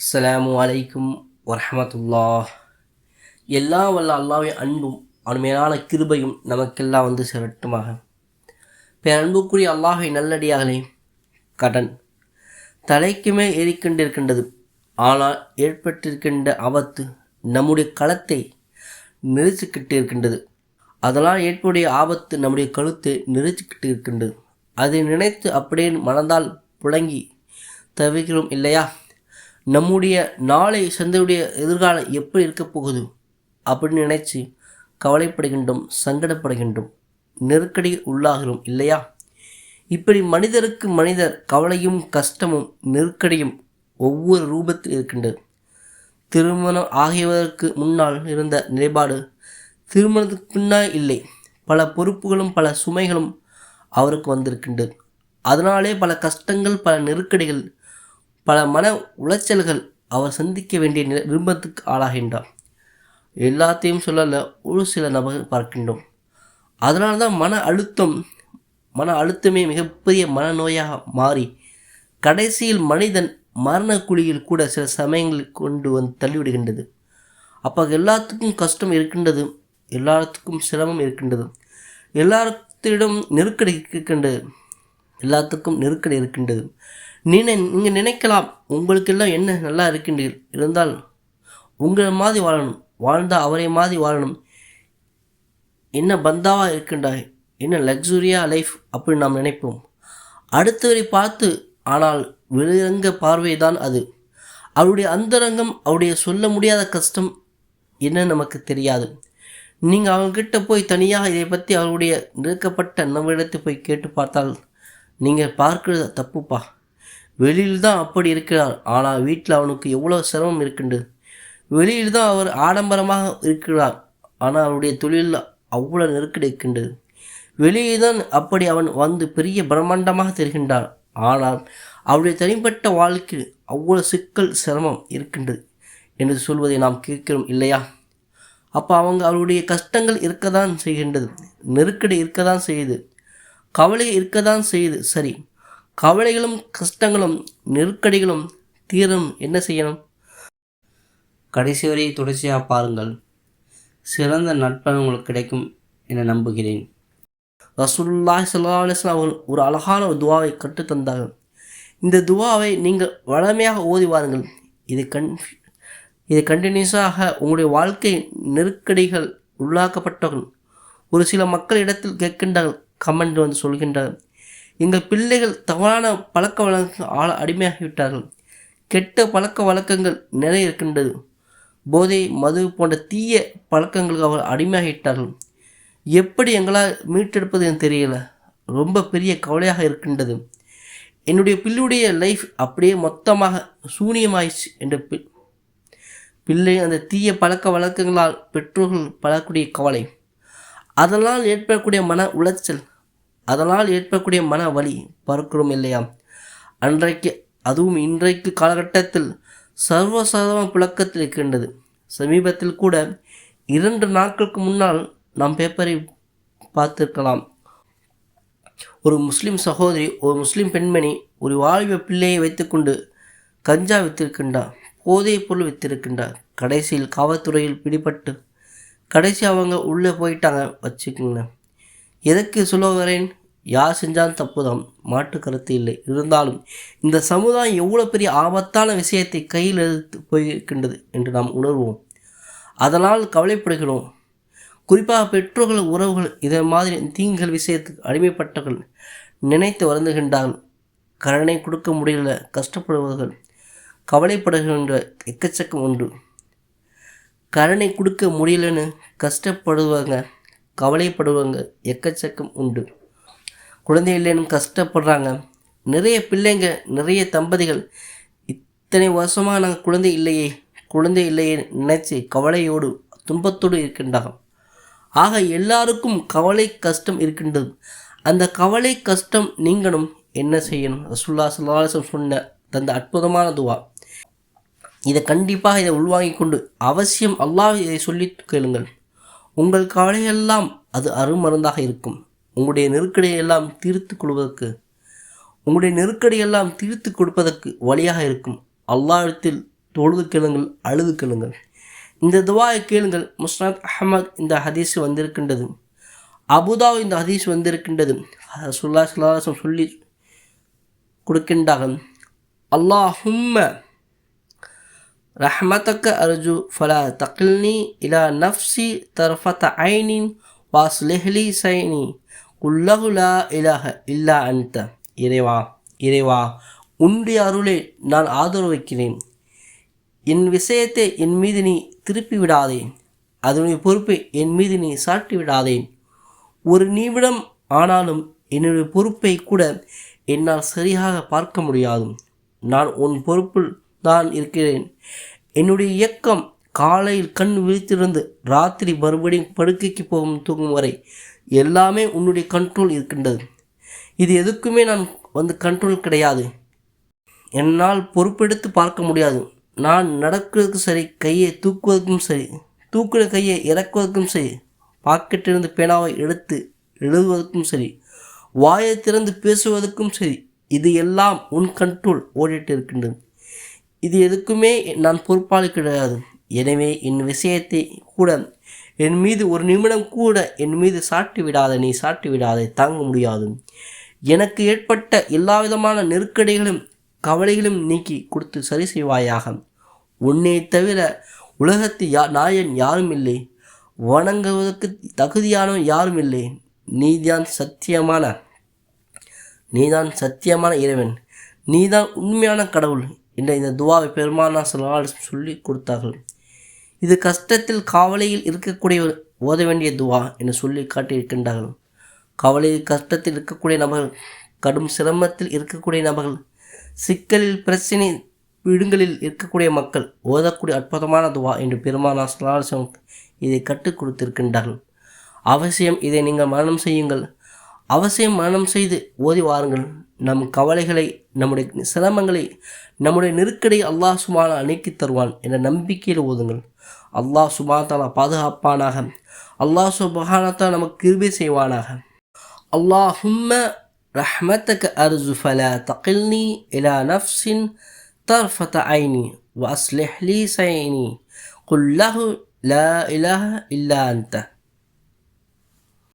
அஸ்லாம் வலைக்கும் வரஹமத்துல்லா எல்லாம் வல்ல அல்லாவின் அன்பும் அவன் மேலான கிருபையும் நமக்கெல்லாம் வந்து சேரட்டுமாக. பேரன்புக்குரிய அல்லாஹை நல்லடியாகலே கடன். தலைக்கு மேல் ஏறிக்கொண்டிருக்கின்றது. ஆனால் ஏற்பட்டிருக்கின்ற ஆபத்து நம்முடைய களத்தை நெரிச்சுக்கிட்டு இருக்கின்றது அதனால் ஏற்புடைய ஆபத்து நம்முடைய கழுத்தை நெரிச்சுக்கிட்டு இருக்கின்றது அதை நினைத்து அப்படியே மனதால் புழங்கி தவிக்கிறோம் இல்லையா? நம்முடைய நாளை சந்தையுடைய எதிர்காலம் எப்படி இருக்கப் போகுது? அப்படின்னு நினைச்சு கவலைப்படுகின்றோம் சங்கடப்படுகின்றோம். நெருக்கடி உள்ளாகிறோம் இல்லையா? இப்படி மனிதருக்கு மனிதர் கவலையும் கஷ்டமும் நெருக்கடியும் ஒவ்வொரு ரூபத்தில் இருக்கின்றது. திருமணம் ஆகியவதற்கு முன்னால் இருந்த நிலைப்பாடு திருமணத்துக்கு பின்னால் இல்லை. பல பொறுப்புகளும் பல சுமைகளும் அவருக்கு வந்திருக்கின்றது. அதனாலே பல கஷ்டங்கள் பல நெருக்கடிகள் பல மன உளைச்சல்கள் அவர் சந்திக்க வேண்டிய நில விரும்பத்துக்கு ஆளாகின்றார். எல்லாத்தையும் சொல்லல ஒரு சில நபர்கள் பார்க்கின்றோம். அதனால தான் மன அழுத்தம் மன அழுத்தமே மிகப்பெரிய மனநோயாக மாறி கடைசியில் மனிதன் மரண குழியில் கூட சில சமயங்களில் கொண்டு வந்து தள்ளிவிடுகின்றது. அப்போ எல்லாத்துக்கும் கஷ்டம் இருக்கின்றது எல்லாத்துக்கும் சிரமம் இருக்கின்றது. எல்லாத்திடம் நெருக்கடி இருக்கின்றது எல்லாத்துக்கும் நெருக்கடி இருக்கின்றது. நினை நீங்கள் நினைக்கலாம். உங்களுக்கெல்லாம் என்ன நல்லா இருக்கின்றீர்கள் இருந்தால் உங்களை மாதிரி வாழணும். வாழ்ந்தால் அவரை மாதிரி வாழணும். என்ன பந்தாவாக இருக்கின்றாய்? என்ன லக்ஸுரியா லைஃப் அப்படின்னு நாம் நினைப்போம். அடுத்தவரை பார்த்து ஆனால் வெளிரங்க பார்வை தான் அது. அவருடைய அந்தரங்கம் அவருடைய சொல்ல முடியாத கஷ்டம் என்ன நமக்கு தெரியாது. நீங்கள் அவங்கக்கிட்ட போய் தனியாக இதை பற்றி அவருடைய நெருக்கப்பட்ட நம்மிடத்தை போய் கேட்டு பார்த்தால் நீங்கள் பார்க்கிறது தப்புப்பா. வெளியில் தான் அப்படி இருக்கிறார் ஆனால் வீட்டில் அவனுக்கு எவ்வளோ சிரமம் இருக்கின்றது? வெளியில் தான் அவர் ஆடம்பரமாக இருக்கிறார். ஆனால் அவருடைய தொழிலில் அவ்வளோ நெருக்கடி இருக்கின்றது. வெளியே தான் அப்படி அவன் வந்து பெரிய பிரம்மாண்டமாக தெரிகின்றார் ஆனால் அவருடைய தனிப்பட்ட வாழ்க்கையில் அவ்வளோ சிக்கல் சிரமம் இருக்கின்றது என்று சொல்வதை நாம் கேட்கிறோம் இல்லையா? அப்போ அவங்க அவருடைய கஷ்டங்கள் இருக்க தான் செய்கின்றது. நெருக்கடி இருக்க தான் செய்யுது. கவலை இருக்க தான் செய்யுது. சரி கவலைகளும் கஷ்டங்களும் நெருக்கடிகளும் தீரும். என்ன செய்யணும்? கடைசி வரை தொடர்ச்சியாக பாருங்கள். சிறந்த நட்பன் உங்களுக்கு கிடைக்கும் என நம்புகிறேன். ரசூல்லா ஸல்லல்லாஹு அவர்கள் ஒரு அழகான ஒரு துவாவை கற்றுத்தந்தார்கள் இந்த துவாவை நீங்கள் வளமையாக ஓதி வாருங்கள். இது கண் இது கண்டினியூஸாக உங்களுடைய வாழ்க்கை நெருக்கடிகள் உள்ளாக்கப்பட்டவர்கள். ஒரு சில மக்கள் இடத்தில் கேட்கின்றார்கள் கமெண்ட் வந்து சொல்கின்றார்கள். எங்கள் பிள்ளைகள் தவறான பழக்க வழக்கங்கள் ஆள அடிமையாகிவிட்டார்கள். கெட்ட பழக்க வழக்கங்கள் நிறைய இருக்கின்றது போதை மது போன்ற தீய பழக்கங்களுக்கு அவர் அடிமையாகிவிட்டார்கள். எப்படி எங்களால் மீட்டெடுப்பது எனக்கு தெரியல. ரொம்ப பெரிய கவலையாக இருக்கின்றது. என்னுடைய பிள்ளையுடைய லைஃப் அப்படியே மொத்தமாக சூனியமாயிடுச்சு என்ற பி பிள்ளை அந்த தீய பழக்க வழக்கங்களால் பெற்றோர்கள் படக்கூடிய கவலை. அதனால் ஏற்படக்கூடிய மன உளைச்சல் அதனால் ஏற்படக்கூடிய மன வலி பார்க்கிறோம் இல்லையா? அன்றைக்கு அதுவும் இன்றைக்கு காலகட்டத்தில் சர்வசாதாரண புழக்கத்தில் இருக்கின்றது. சமீபத்தில் கூட இரண்டு நாட்களுக்கு முன்னால் நாம் பேப்பரை பார்த்துருக்கலாம். ஒரு முஸ்லீம் சகோதரி ஒரு முஸ்லீம் பெண்மணி ஒரு வாலிப பிள்ளையை வைத்துக்கொண்டு கஞ்சா வித்திருக்கின்றார். போதைப் பொருள் வித்திருக்கின்றார். கடைசியில் காவல்துறையில் பிடிபட்டு கடைசி அவங்க உள்ளே போயிட்டாங்க வச்சுக்கோங்களேன். எதற்கு சொல்ல வரேன் யார் செஞ்சாலும் தப்புதான். மாட்டு கருத்து இல்லை. இருந்தாலும் இந்த சமுதாயம் எவ்வளோ பெரிய ஆபத்தான விஷயத்தை கையில் எடுத்து போயிருக்கின்றது என்று நாம் உணர்வோம். அதனால் கவலைப்படுகிறோம். குறிப்பாக பெற்றோர்கள் உறவுகள் இதை மாதிரி தீங்குகள் விஷயத்துக்கு அடிமைப்பட்டவர்கள் நினைத்து வருந்துகின்றார்கள். கருணை கொடுக்க முடியல கஷ்டப்படுபவர்கள் கவலைப்படுகின்ற எக்கச்சக்கம் உண்டு. கருணை கொடுக்க முடியலன்னு கஷ்டப்படுவாங்க கவலைப்படுவாங்க. எக்கச்சக்கம் உண்டு. குழந்தை இல்லைன்னு கஷ்டப்படுறாங்க. நிறைய பிள்ளைங்க நிறைய தம்பதிகள் இத்தனை வருஷமாக நாங்கள் குழந்தை இல்லையே குழந்தை இல்லையே நினச்சி கவலையோடு துன்பத்தோடு இருக்கின்றாங்க. ஆக எல்லாருக்கும் கவலை கஷ்டம் இருக்கின்றது. அந்த கவலை கஷ்டம் நீங்களும் என்ன செய்யணும்? ரசுல்லா சுல்லாசம் சொன்ன தந்த அற்புதமான துவா. இதை கண்டிப்பாக இதை உள்வாங்கி கொண்டு அவசியம் அல்லாஹ் இதை சொல்லி கேளுங்கள். உங்கள் கவலையெல்லாம் அது அருமருந்தாக இருக்கும். உங்களுடைய நெருக்கடியை எல்லாம் தீர்த்து கொள்வதற்கு உங்களுடைய நெருக்கடியெல்லாம் தீர்த்து கொடுப்பதற்கு வழியாக இருக்கும். அல்லாஹத்தில் தொழுது கேளுங்கள் அழுது கேளுங்கள். இந்த துவாயை கேளுங்கள். முஸ்னாத் அஹமத் இந்த ஹதீஸ் வந்திருக்கின்றது. அபுதாவ் இந்த ஹதீஸ் வந்திருக்கின்றது. சுல்லா சுல்லாசம் சொல்லி கொடுக்கின்றார்கள். அல்லாஹும்ம ரஹ்மத்தக்க அர்ஜு ஃபலா தகில்னி இலா நஃப்சி தர்ஃபத ஐனின் வாஸ்லெஹ்லி சைனி குல்லகுலா இலஹ இல்லா அன்த இறைவா இறைவா உன்னுடைய அருளை நான் ஆதரவு வைக்கிறேன். என் விஷயத்தை என் மீது நீ திருப்பி விடாதே. அதனுடைய பொறுப்பை என் மீது நீ சாட்டி விடாதே. ஒரு நிமிடம் ஆனாலும் என்னுடைய பொறுப்பை கூட என்னால் சரியாக பார்க்க முடியாது. நான் உன் பொறுப்பில் தான் இருக்கிறேன். என்னுடைய இயக்கம் காலையில் கண் விழித்திருந்து ராத்திரி மறுபடியும் படுக்கைக்கு போகும் தூங்கும் வரை எல்லாமே உன்னுடைய கண்ட்ரோல் இருக்கின்றது. இது எதுக்குமே நான் வந்து கண்ட்ரோல் கிடையாது. என்னால் பொறுப்பெடுத்து பார்க்க முடியாது. நான் நடக்கிறதுக்கும் சரி கையை தூக்குவதற்கும் சரி தூக்குற கையை இறக்குவதற்கும் சரி பாக்கெட்டிலிருந்து பேனாவை எடுத்து எழுதுவதற்கும் சரி வாயை திறந்து பேசுவதற்கும் சரி இது எல்லாம் உன் கண்ட்ரோல் ஓடிட்டு இருக்கின்றது. இது எதுக்குமே நான் பொறுப்பாளி கிடையாது எனவே என் விஷயத்தை கூட என் மீது ஒரு நிமிடம் கூட என் மீது சாட்டி விடாத நீ சாட்டி விடாத தாங்க முடியாது. எனக்கு ஏற்பட்ட எல்லா விதமான நெருக்கடிகளும் கவலைகளும் நீக்கி கொடுத்து சரி செய்வாயாக. உன்னை தவிர உலகத்து யா நாயன் யாரும் இல்லை. வணங்குவதற்கு தகுதியானவன் யாரும் இல்லை. நீதான் சத்தியமான நீதான் சத்தியமான இறைவன். நீதான் உண்மையான கடவுள். என்ற இந்த துவாவை பெருமானா சொல்லால் சொல்லி கொடுத்தார்கள். இது கஷ்டத்தில் காவலையில் இருக்கக்கூடிய ஓத வேண்டிய துவா என்று சொல்லி காட்டியிருக்கின்றார்கள். கவலையில் கஷ்டத்தில் இருக்கக்கூடிய நபர்கள் கடும் சிரமத்தில் இருக்கக்கூடிய நபர்கள் சிக்கலில் பிரச்சினை விடுங்களில் இருக்கக்கூடிய மக்கள் ஓதக்கூடிய அற்புதமான துவா என்று பெருமானா சொல்லால் இதை கற்றுக் கொடுத்திருக்கின்றார்கள். அவசியம் இதை நீங்கள் மரணம் செய்யுங்கள். அவசியம் மனம் செய்து ஓதி வாருங்கள். நம் கவலைகளை நம்முடைய சிரமங்களை நம்முடைய நெருக்கடி அல்லாஹ் சுமானா அணுக்கி தருவான் என்ற நம்பிக்கையில் ஓதுங்கள். அல்லாஹ் சுபாத்தாலா பாதுகாப்பானாக. அல்லாஹ் சுபஹானத்தா நமக்கு கிருபி செய்வானாக. அல்லாஹும்ம ரஹ்மத்தக அர்ஜு ஃபலா தகில்னி இலா நஃப்ஸின் தர்ஃபத ஐனி வஸ்லிஹ்லி சைனி. குல்லஹு ல இலஹ இல்லா அந்த